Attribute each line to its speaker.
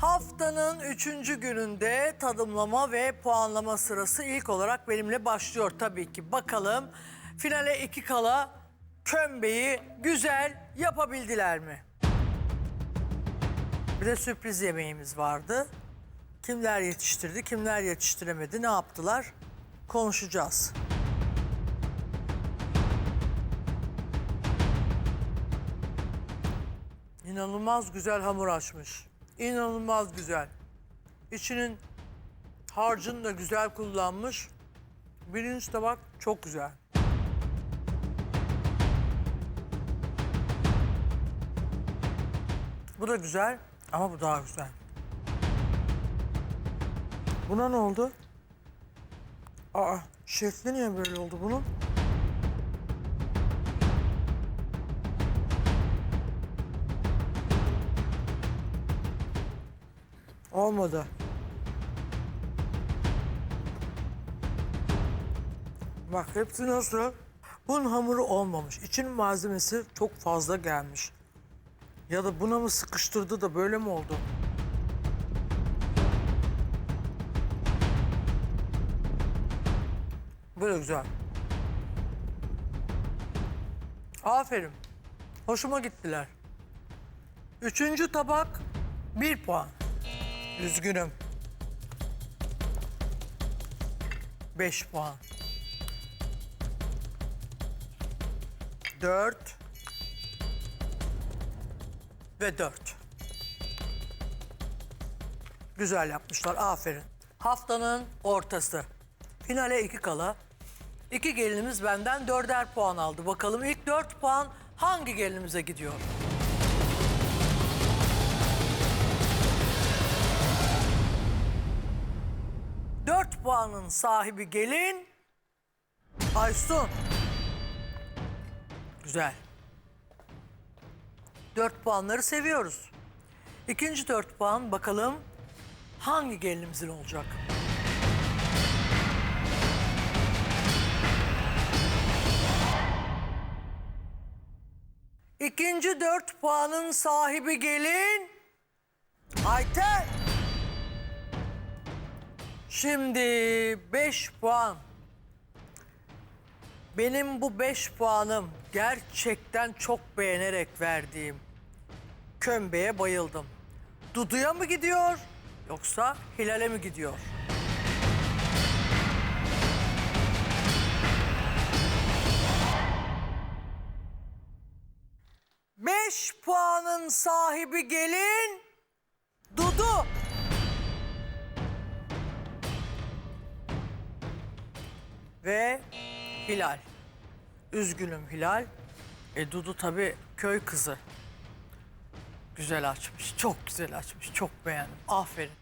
Speaker 1: Haftanın üçüncü gününde tadımlama ve puanlama sırası ilk olarak benimle başlıyor tabii ki. Bakalım finale iki kala kömbeyi güzel yapabildiler mi? Bir de sürpriz yemeğimiz vardı. Kimler yetiştirdi, kimler yetiştiremedi, ne yaptılar? Konuşacağız. İnanılmaz güzel hamur açmış. İnanılmaz güzel. İçinin harcını da güzel kullanmış. Birinci tabak çok güzel. Bu da güzel ama bu daha güzel. Buna ne oldu? Aa, şekli niye böyle oldu bunun? Olmadı. Bak hepsi nasıl? Bunun hamuru olmamış. İçinin malzemesi çok fazla gelmiş. Ya da buna mı sıkıştırdı da böyle mi oldu? Böyle güzel. Aferin. Hoşuma gittiler. Üçüncü tabak bir puan. Üzgünüm. Beş puan. Dört. Ve dört. Güzel yapmışlar, aferin. Haftanın ortası. Finale iki kala. İki gelinimiz benden dörder puan aldı. Bakalım ilk dört puan hangi gelinimize gidiyor? Puanın sahibi gelin Aysun. Güzel. Dört puanları seviyoruz. İkinci dört puan bakalım hangi gelinimizin olacak? İkinci dört puanın sahibi gelin Ayten. Şimdi 5 puan. Benim bu 5 puanım gerçekten çok beğenerek verdiğim kömbeye bayıldım. Dudu'ya mı gidiyor yoksa Hilal'e mi gidiyor? Beş puanın sahibi gelin Dudu. Ve Hilal. Üzgünüm Hilal. E Dudu tabii köy kızı. Güzel açmış, çok güzel açmış, çok beğendim. Aferin.